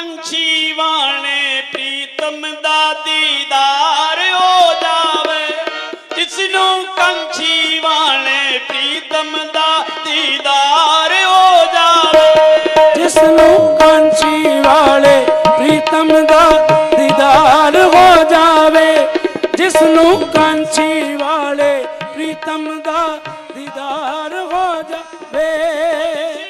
ਕੰਛੀ ਵਾਲੇ ਪ੍ਰੀਤਮ ਦਾ ਦੀਦਾਰ ਹੋ ਜਾਵੇ। ਜਿਸ ਨੂੰ ਕੰਛੀ ਵਾਲੇ ਪ੍ਰੀਤਮ ਦਾ ਦੀਦਾਰ ਹੋ ਜਾਵੇ। ਜਿਸ ਨੂੰ ਕਾਂਚੀ ਵਾਲੇ ਪ੍ਰੀਤਮ ਦਾ ਦੀਦਾਰ ਹੋ ਜਾਵੇ। ਜਿਸ ਨੂੰ ਕਾਂਚੀ ਵਾਲੇ ਪ੍ਰੀਤਮ ਦਾ ਦੀਦਾਰ ਹੋ ਜਾਵੇ।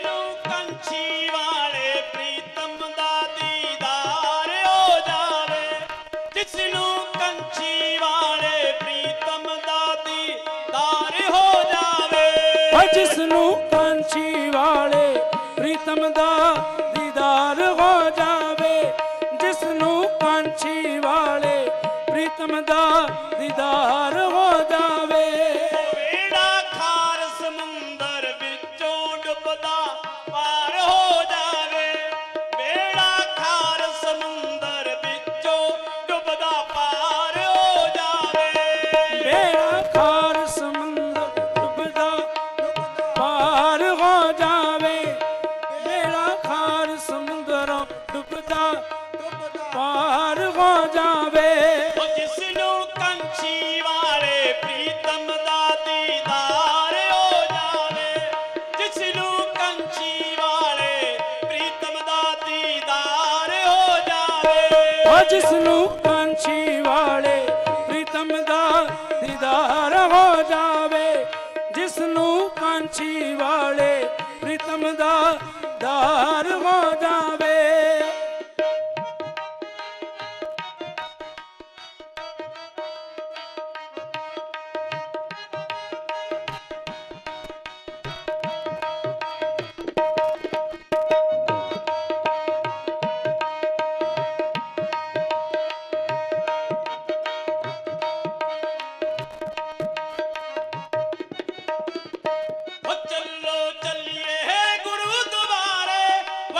ਦੀਦਾਰ ਹੋ ਜਿਸ ਨੂੰ ਪੰਛੀ ਵਾਲੇ ਪ੍ਰੀਤਮ ਦਾ ਦੀਦਾਰ ਹੋ ਜਾਵੇ ਜਿਸ ਨੂੰ ਪੰਛੀ ਵਾਲੇ ਪ੍ਰੀਤਮ ਦਾ ਦਾਰ ਹੋ ਜਾਵੇ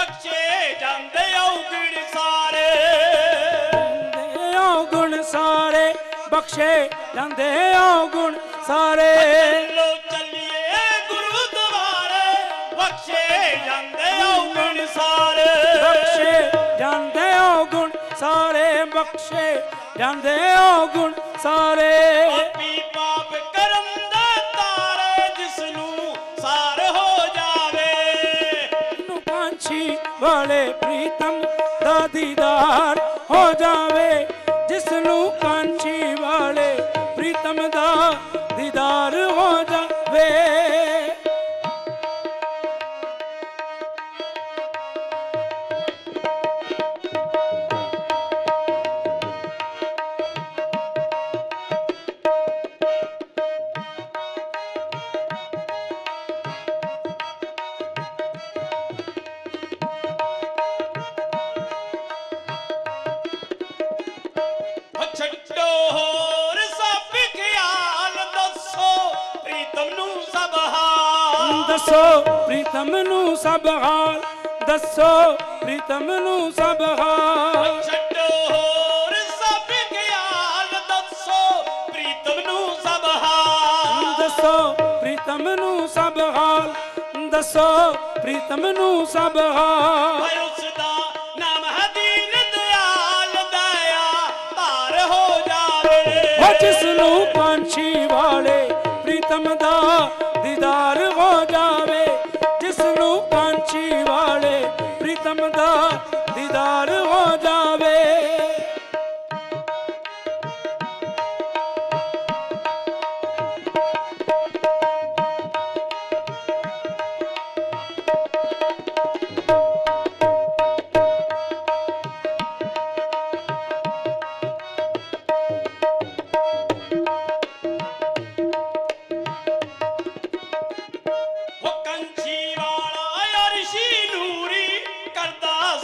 ਬਖਸ਼ੇ ਜਾਂਦੇ ਔਗਣ ਸਾਰੇ। ਜਾਂਦੇ ਓ ਗੁਣ ਸਾਰੇ ਬਖਸ਼ੇ ਜਾਂਦੇ ਓ ਗੁਣ ਸਾਰੇ। ਚੱਲੋ ਚੱਲੀਏ ਗੁਰਦੁਆਰੇ ਬਖਸ਼ੇ ਜਾਂਦੇ ਔਗਣ ਸਾਰੇ। ਬਖਸ਼ੇ ਜਾਂਦੇ ਓ ਗੁਣ ਸਾਰੇ ਬਖਸ਼ੇ ਜਾਂਦੇ ਓ ਗੁਣ ਸਾਰੇ। ਦੀਦਾਰ ਹੋ ਜਾਵੇ ਜਿਸ ਨੂੰ ਕਾਂਛੀ ਵਾਲੇ ਪ੍ਰੀਤਮ ਦਾ ਦੀਦਾਰ ਹੋ ਦੱਸੋ ਪ੍ਰੀਤਮ ਨੂੰ ਸਭ ਹਾਲ ਦੱਸੋ ਪ੍ਰੀਤਮ ਨੂੰ ਸਭ ਹਾਲ। ਛੱਡੋ ਹੋਰ ਸਭ ਖਿਆਲ ਦੱਸੋ ਪ੍ਰੀਤਮ ਨੂੰ ਸਭ ਹਾਲ। ਦੱਸੋ ਪ੍ਰੀਤਮ ਨੂੰ ਸਭ ਹਾਲ ਦੱਸੋ ਪ੍ਰੀਤਮ ਨੂੰ ਸਭ ਹਾਲ। ਓਏ ਉਸ ਦਾ ਨਾਮ ਹੈ ਦੀਨ ਦਿਆਲ ਦਇਆ ਧਾਰ ਹੋ ਜਾਵੇ। ਜਿਸ ਨੂੰ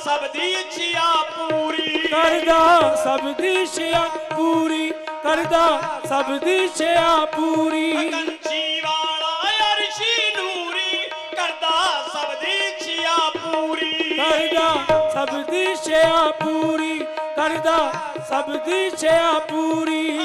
ਸਭ ਦੀ ਇੱਛਾ ਪੂਰੀ। ਕਰਦਾ ਸਭ ਦੀ ਛਿਆ ਪੂਰੀ ਕਰਦਾ ਸਭ ਦੀ ਛਿਆ ਪੂਰੀ। ਕੰਚੀ ਵਾਲਾ ਅਰਸ਼ੀ ਨੂਰੀ ਕਰਦਾ ਸਭ ਦੀ ਇੱਛਾ ਪੂਰੀ। ਕਰਦਾ ਸਭ ਦੀ ਛਿਆ ਪੂਰੀ ਕਰਦਾ ਸਭ ਦੀ ਛਿਆ ਪੂਰੀ।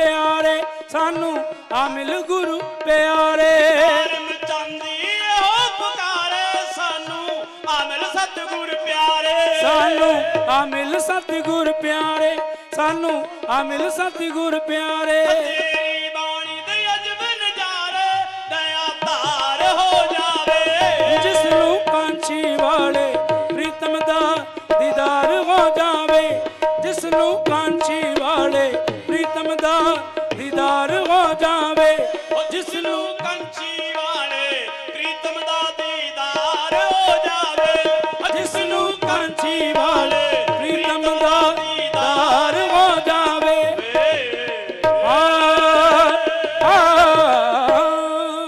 ਪਿਆਰੇ ਸਾਨੂੰ ਆ ਮਿਲ ਗੁਰੂ ਪਿਆਰੇ। ਕਰਮ ਚੰਦੀ ਓ ਪੁਕਾਰੇ ਸਾਨੂੰ ਆ ਮਿਲ ਸਤਿਗੁਰ ਪਿਆਰੇ। ਸਾਨੂੰ ਆ ਮਿਲ ਸਤਿਗੁਰ ਪਿਆਰੇ ਸਾਨੂੰ ਆ ਮਿਲ ਸਤਿਗੁਰ ਪਿਆਰੇ। ਤੇਰੀ ਬਾਣੀ ਦੇ ਅਜਬ ਨਜ਼ਾਰੇ ਦਇਆ ਧਾਰ ਹੋ ਜਾਵੇ। ਜਿਸ ਨੂੰ ਕਾਂਚੀ ਵਾਲੇ ਪ੍ਰੀਤਮ ਦਾ ਦੀਦਾਰ ਹੋ ਜਾਵੇ। ਜਿਸ ਨੂੰ ਕਾਂਚੀ ਵਾਲੇ ਪ੍ਰੀਤਮ ਦਾ ਦੀਦਾਰ ਹੋ ਜਾਵੇ ਜਿਸ ਨੂੰ